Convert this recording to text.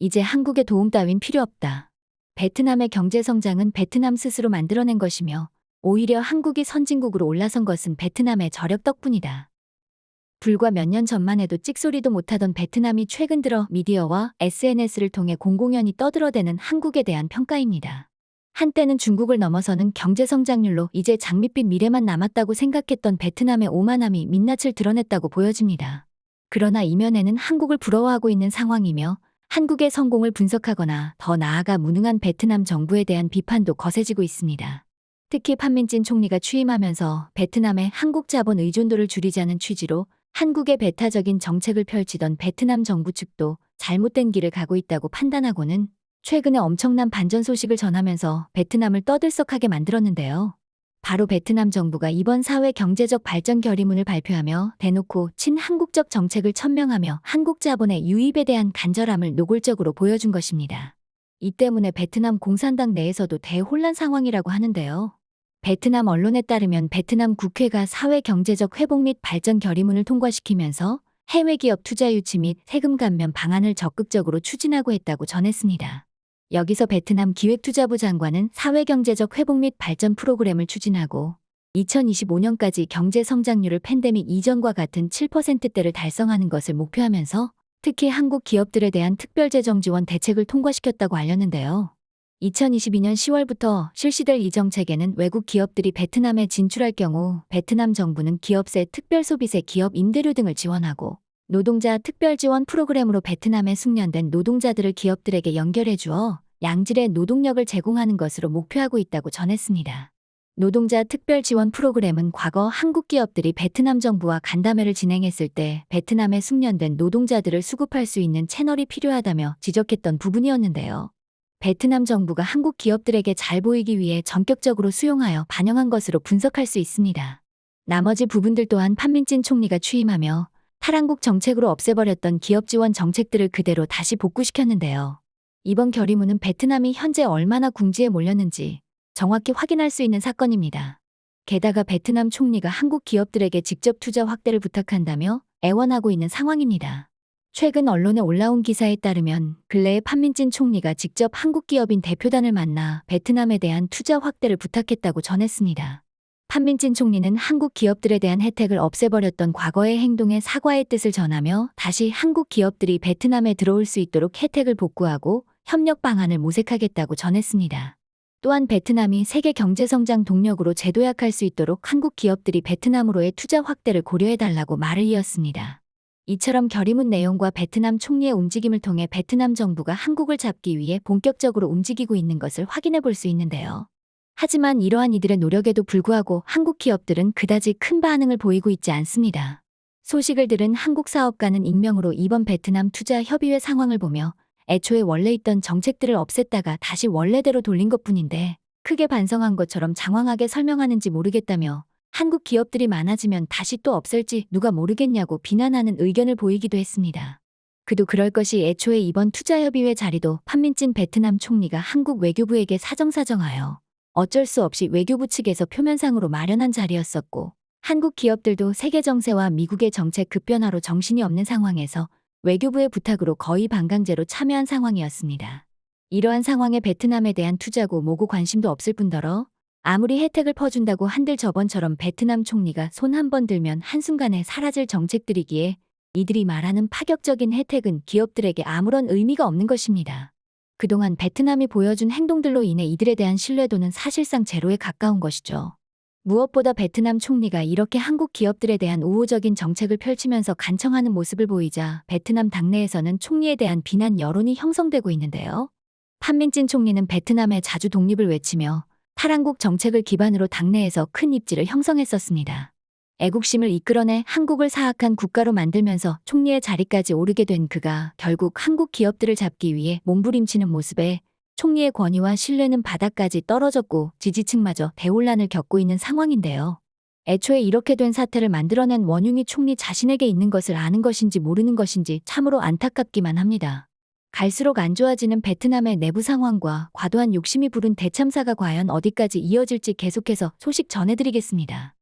이제 한국의 도움 따윈 필요 없다. 베트남의 경제 성장은 베트남 스스로 만들어낸 것이며 오히려 한국이 선진국으로 올라선 것은 베트남의 저력 덕분이다. 불과 몇 년 전만 해도 찍소리도 못하던 베트남이 최근 들어 미디어와 SNS를 통해 공공연히 떠들어대는 한국에 대한 평가입니다. 한때는 중국을 넘어서는 경제 성장률로 이제 장밋빛 미래만 남았다고 생각했던 베트남의 오만함이 민낯을 드러냈다고 보여집니다. 그러나 이면에는 한국을 부러워하고 있는 상황이며 한국의 성공을 분석하거나 더 나아가 무능한 베트남 정부에 대한 비판도 거세지고 있습니다. 특히 판민진 총리가 취임하면서 베트남의 한국 자본 의존도를 줄이자는 취지로 한국의 배타적인 정책을 펼치던 베트남 정부 측도 잘못된 길을 가고 있다고 판단하고는 최근에 엄청난 반전 소식을 전하면서 베트남을 떠들썩하게 만들었는데요. 바로 베트남 정부가 이번 사회 경제적 발전 결의문을 발표하며 대놓고 친한국적 정책을 천명하며 한국 자본의 유입에 대한 간절함을 노골적으로 보여준 것입니다. 이 때문에 베트남 공산당 내에서도 대혼란 상황이라고 하는데요. 베트남 언론에 따르면 베트남 국회가 사회 경제적 회복 및 발전 결의문을 통과시키면서 해외 기업 투자 유치 및 세금 감면 방안을 적극적으로 추진하고 했다고 전했습니다. 여기서 베트남 기획투자부 장관은 사회경제적 회복 및 발전 프로그램을 추진하고 2025년까지 경제 성장률을 팬데믹 이전과 같은 7%대를 달성하는 것을 목표하면서 특히 한국 기업들에 대한 특별재정 지원 대책을 통과시켰다고 알렸는데요. 2022년 10월부터 실시될 이 정책에는 외국 기업들이 베트남에 진출할 경우 베트남 정부는 기업세, 특별소비세, 기업 임대료 등을 지원하고 노동자 특별 지원 프로그램으로 베트남에 숙련된 노동자들을 기업들에게 연결해 주어 양질의 노동력을 제공하는 것으로 목표하고 있다고 전했습니다. 노동자 특별 지원 프로그램은 과거 한국 기업들이 베트남 정부와 간담회를 진행했을 때 베트남에 숙련된 노동자들을 수급할 수 있는 채널이 필요하다며 지적했던 부분이었는데요. 베트남 정부가 한국 기업들에게 잘 보이기 위해 전격적으로 수용하여 반영한 것으로 분석할 수 있습니다. 나머지 부분들 또한 판민진 총리가 취임하며 탈한국 정책으로 없애버렸던 기업 지원 정책들을 그대로 다시 복구시켰는데요. 이번 결의문은 베트남이 현재 얼마나 궁지에 몰렸는지 정확히 확인할 수 있는 사건입니다. 게다가 베트남 총리가 한국 기업들에게 직접 투자 확대를 부탁한다며 애원하고 있는 상황입니다. 최근 언론에 올라온 기사에 따르면 근래에 판민진 총리가 직접 한국 기업인 대표단을 만나 베트남에 대한 투자 확대를 부탁했다고 전했습니다. 판민진 총리는 한국 기업들에 대한 혜택을 없애버렸던 과거의 행동에 사과의 뜻을 전하며 다시 한국 기업들이 베트남에 들어올 수 있도록 혜택을 복구하고 협력 방안을 모색하겠다고 전했습니다. 또한 베트남이 세계 경제 성장 동력으로 재도약할 수 있도록 한국 기업들이 베트남으로의 투자 확대를 고려해달라고 말을 이었습니다. 이처럼 결의문 내용과 베트남 총리의 움직임을 통해 베트남 정부가 한국을 잡기 위해 본격적으로 움직이고 있는 것을 확인해 볼 수 있는데요. 하지만 이러한 이들의 노력에도 불구하고 한국 기업들은 그다지 큰 반응을 보이고 있지 않습니다. 소식을 들은 한국 사업가는 익명으로 이번 베트남 투자 협의회 상황을 보며 애초에 원래 있던 정책들을 없앴다가 다시 원래대로 돌린 것 뿐인데 크게 반성한 것처럼 장황하게 설명하는지 모르겠다며 한국 기업들이 많아지면 다시 또 없앨지 누가 모르겠냐고 비난하는 의견을 보이기도 했습니다. 그도 그럴 것이 애초에 이번 투자협의회 자리도 판민진 베트남 총리가 한국 외교부에게 사정사정하여 어쩔 수 없이 외교부 측에서 표면상으로 마련한 자리였었고 한국 기업들도 세계 정세와 미국의 정책 급변화로 정신이 없는 상황에서 외교부의 부탁으로 거의 반강제로 참여한 상황이었습니다. 이러한 상황에 베트남에 대한 투자고 뭐고 관심도 없을 뿐더러 아무리 혜택을 퍼준다고 한들 저번처럼 베트남 총리가 손 한 번 들면 한순간에 사라질 정책들이기에 이들이 말하는 파격적인 혜택은 기업들에게 아무런 의미가 없는 것입니다. 그동안 베트남이 보여준 행동들로 인해 이들에 대한 신뢰도는 사실상 제로에 가까운 것이죠. 무엇보다 베트남 총리가 이렇게 한국 기업들에 대한 우호적인 정책을 펼치면서 간청하는 모습을 보이자 베트남 당내에서는 총리에 대한 비난 여론이 형성되고 있는데요. 판민진 총리는 베트남의 자주 독립을 외치며 탈한국 정책을 기반으로 당내에서 큰 입지를 형성했었습니다. 애국심을 이끌어내 한국을 사악한 국가로 만들면서 총리의 자리까지 오르게 된 그가 결국 한국 기업들을 잡기 위해 몸부림치는 모습에 총리의 권위와 신뢰는 바닥까지 떨어졌고 지지층마저 대혼란을 겪고 있는 상황인데요. 애초에 이렇게 된 사태를 만들어낸 원흉이 총리 자신에게 있는 것을 아는 것인지 모르는 것인지 참으로 안타깝기만 합니다. 갈수록 안 좋아지는 베트남의 내부 상황과 과도한 욕심이 부른 대참사가 과연 어디까지 이어질지 계속해서 소식 전해드리겠습니다.